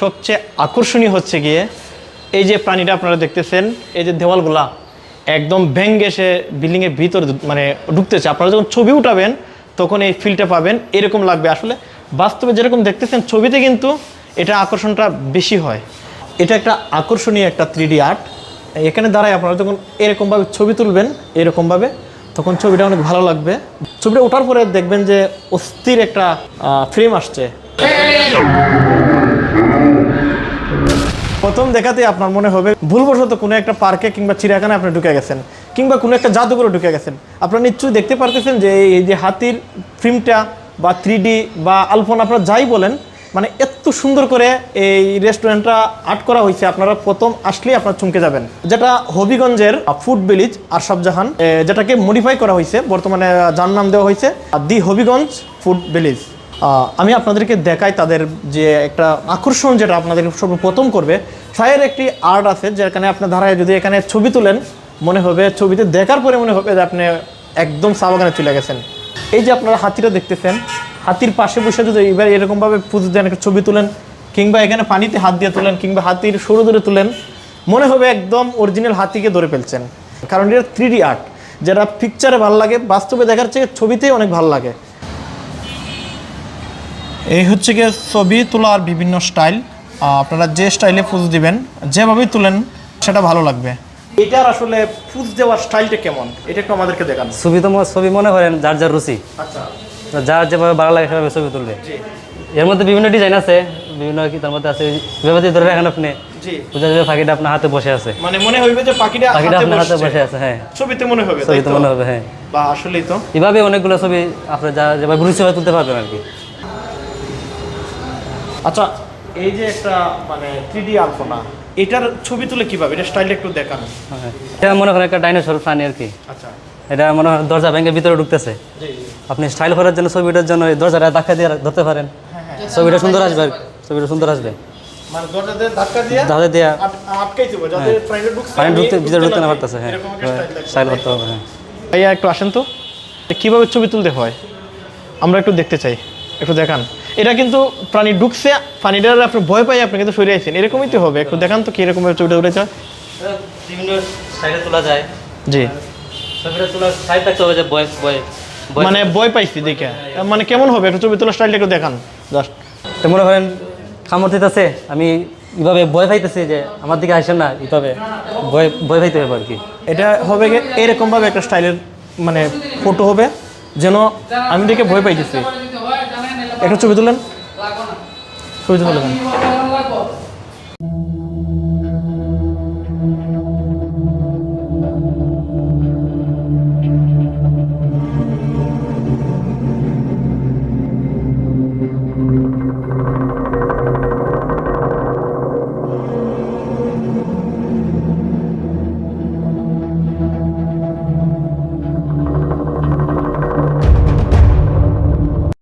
সবচেয়ে আকর্ষণীয় হচ্ছে গিয়ে এই যে প্রাণীটা আপনারা দেখতেছেন, এই যে দেওয়ালগুলা একদম ভেঙ্গে সে বিল্ডিংয়ের ভিতরে মানে ঢুকতেছে। আপনারা যখন ছবি উঠাবেন, তখন এই ফিলটা পাবেন, এরকম লাগবে। আসলে বাস্তবে যেরকম দেখতেছেন ছবিতে কিন্তু এটা আকর্ষণটা বেশি হয়। এটা একটা আকর্ষণীয় একটা থ্রি আর্ট এখানে দাঁড়ায় আপনারা যখন এরকমভাবে ছবি তুলবেন, এরকমভাবে, তখন ছবিটা অনেক ভালো লাগবে। ছবিটা ওঠার পরে দেখবেন যে অস্থির একটা ফ্রেম আসছে। প্রথম দেখাতে আপনার মনে হবে ভুলবশত কোনো একটা পার্কে কিংবা চিড়িয়াখানায় আপনি ঢুকে গেছেন, কিংবা কোনো একটা জাদুঘরে ঢুকে গেছেন। আপনারা নিশ্চয়ই দেখতে পারতেছেন যে এই যে হাতির ফিল্মটা বা থ্রি বা আলপনা আপনারা যাই বলেন মানে এত সুন্দর করে এই রেস্টুরেন্টটা আর্ট করা হয়েছে, আপনারা প্রথম আসলেই আপনারা চমকে যাবেন। যেটা হবিগঞ্জের ফুড ভিলেজ আরশাফ জাহান যেটাকে মডিফাই করা হয়েছে, বর্তমানে যার নাম দেওয়া হয়েছে দি হবিগঞ্জ ফুড ভিলেজ। আমি আপনাদেরকে দেখাই তাদের যে একটা আকর্ষণ যেটা আপনাদের সর্বপ্রথম করবে। ছায়ের একটি আর্ট আছে যেখানে আপনার ধারায় যদি এখানে ছবি তুলেন, মনে হবে ছবিতে দেখার পরে মনে হবে যে আপনি একদম চা বাগানে চলে গেছেন। এই যে আপনারা হাতিটা দেখতেছেন, হাতির পাশে বসে যদি এবার এরকমভাবে পুজো দেন, একটা ছবি তুলেন, কিংবা এখানে পানিতে হাত দিয়ে তুলেন, কিংবা হাতির সরু ধরে তুলেন, মনে হবে একদম অরিজিনাল হাতিকে ধরে ফেলছেন। কারণ এটা থ্রি আর্ট যেটা পিকচারে ভালো লাগে, বাস্তবে দেখার চেয়ে ছবিতেই অনেক ভালো লাগে। এই হচ্ছে গিয়ে ছবি তোলার বিভিন্ন স্টাইল। আপনারা যে স্টাইলে ফুজ দিবেন যেভাবেই তুলেন সেটা ভালো লাগবে। এটার আসলে ফুজ দেওয়ার স্টাইলটা কেমন? এটা একটু আমাদেরকে দেখান। ছবি তো ছবি মনে করেন যার যার রুচি। আচ্ছা। যার যেভাবে ভালো লাগে সেভাবে ছবি তুলবে। এর মধ্যে বিভিন্ন ডিজাইন আছে বিভিন্ন কি তার মধ্যে আছে যেভাবে ধরে রাখেন আপনি জি। যাবে পাখিটা আপনার হাতে বসে আছে। মানে মনে হইবে যে পাখিটা পাখিটা আপনার হাতে বসে আছে হ্যাঁ। ছবিতে মনে হবে তাই ছবি তো তো? মনে হবে হ্যাঁ। বা আসলেই তো। এভাবে অনেকগুলো ছবি আপনি যা যেভাবে রুচি হয় তুলতে পারবেন আর কি। আচ্ছা এই যে একটা মানে থ্রি আলপনা এটার ছবি তুলে কীভাবে? এটা স্টাইলটা একটু দেখান। হ্যাঁ। এটা মনে করেন একটা ডাইনোসর প্রাণী আর কি। আচ্ছা। এটা মনে হয় দরজা ভেঙে ভিতরে ঢুকতেছে। জি জি। আপনি স্টাইল করার জন্য ছবিটার জন্য এই দরজাটা ধাক্কা দিয়ে ধরতে পারেন। ছবিটা সুন্দর আসবে আর ছবিটা সুন্দর আসবে। মানে দরজাতে ধাক্কা দিয়ে ধাক্কা দিয়ে আট- আটকাইতে হবে যাতে আমি ঢুকতে ভিতরে ঢুকতে না পারতেছে হ্যাঁ। স্টাইল করতে হবে হ্যাঁ। ভাইয়া একটু আসেন তো। কীভাবে ছবি তুলতে হয়? আমরা একটু দেখতে চাই। একটু দেখান। এটা কিন্তু প্রাণী ঢুকছে প্রাণীটার আপনি ভয় পাই আপনি কিন্তু সরে আছেন এরকমই তো হবে একটু দেখান তো কীরকম ভাবে ছবিটা উঠেছে। বিভিন্ন সাইডে তোলা যায়। জি। ছবিটা তোলার সাইড থাকতে হবে যে বয় বয় বয়- মানে ভয় পাইছি দেখে। মানে কেমন হবে? একটু ছবি তোলার স্টাইলটা একটু দেখান জাস্ট। তো মনে করেন কামড় দিতেছে আমি এভাবে ভয় পাইতেছি যে আমার দিকে আসেন না এইভাবে ভয় ভয় পাইতে হবে আর কি। এটা হবে এরকমভাবে একটা স্টাইলের মানে ফটো হবে যেন আমি দেখে ভয় পাইতেছি। একটা ছবি তুলেন। ছবি তুলেন Thank